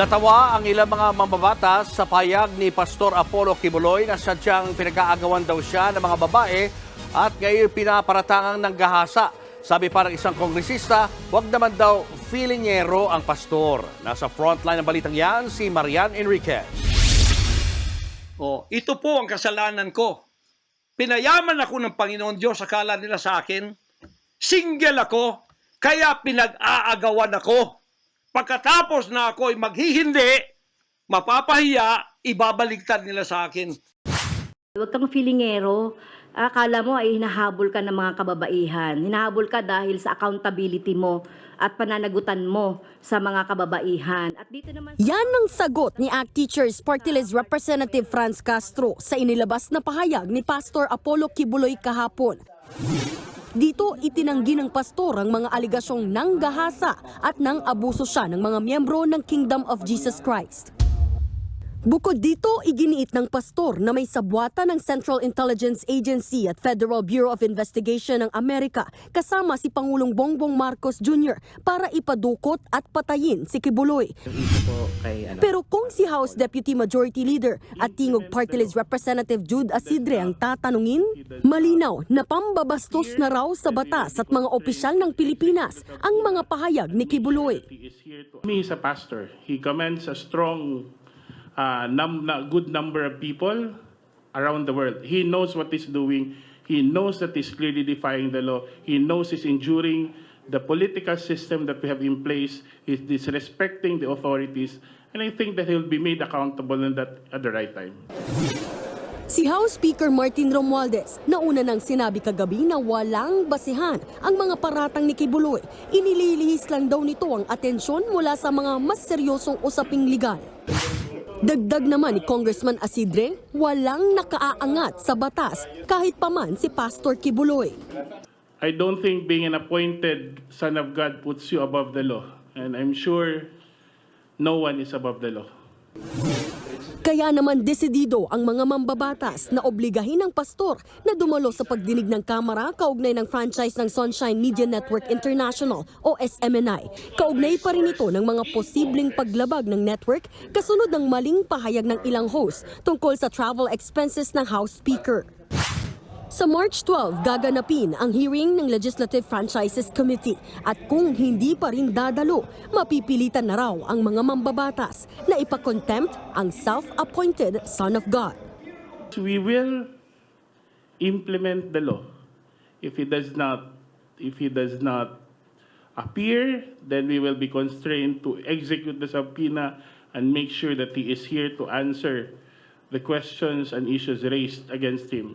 Natawa ang ilang mga mambabatas sa payag ni Pastor Apollo Kibuloy na sadyang pinag-aagawan daw siya ng mga babae at ngayon pinaparatangang ng gahasa. Sabi parang isang kongresista, wag naman daw feelingero ang pastor. Nasa frontline ng balitang yan si Marian Enriquez. Oh, ito po ang kasalanan ko. Pinayaman ako ng Panginoon Diyos, akala nila sa akin. Single ako, kaya pinag-aagawan ako. Pagkatapos na ako ay maghihindi, mapapahiya, ibabaligtad nila sa akin. Huwag kang feelingero. Akala mo ay hinahabol ka ng mga kababaihan. Hinahabol ka dahil sa accountability mo at pananagutan mo sa mga kababaihan. At dito naman Yan ang sagot ni ACT Teachers Party List Representative Franz Castro sa inilabas na pahayag ni Pastor Apollo Kibuloy kahapon. Dito itinanggi ng pastor ang mga aligasyong nanggahasa at nang abuso siya ng mga miyembro ng Kingdom of Jesus Christ. Bukod dito, iginiit ng pastor na may sabwata ng Central Intelligence Agency at Federal Bureau of Investigation ng Amerika kasama si Pangulong Bongbong Marcos Jr. para ipadukot at patayin si Kibuloy. Pero kung si House Deputy Majority Leader at Tingog Party List Representative Jude Asidre ang tatanungin, malinaw na pambabastos na raw sa batas at mga opisyal ng Pilipinas ang mga pahayag ni Kibuloy. Is. Me, he's a pastor. He commands a strong, uh, num- good number of people around the world. He knows what he's doing. He knows that he's clearly defying the law. He knows he's injuring the political system that we have in place. He's disrespecting the authorities. And I think that he'll be made accountable in that at the right time. Si House Speaker Martin Romualdez nauna nang sinabi kagabi na walang basihan ang mga paratang ni Kibuloy. Inililihis lang daw nito ang atensyon mula sa mga mas seryosong usaping legal. Dagdag naman ni Congressman Asidre, walang nakaaangat sa batas kahit paman si Pastor Kibuloy. I don't think being an appointed son of God puts you above the law. And I'm sure no one is above the law. Kaya naman desidido ang mga mambabatas na obligahin ng pastor na dumalo sa pagdinig ng Kamara kaugnay ng franchise ng Sunshine Media Network International o SMNI. Kaugnay pa rin ito ng mga posibleng paglabag ng network kasunod ng maling pahayag ng ilang host tungkol sa travel expenses ng House Speaker. Sa March 12, gaganapin ang hearing ng Legislative Franchises Committee at kung hindi pa rin dadalo, mapipilitan na raw ang mga mambabatas na ipakontempt ang self-appointed Son of God. we will implement the law. If he does not, if he does not appear, then we will be constrained to execute the subpoena and make sure that he is here to answer the questions and issues raised against him.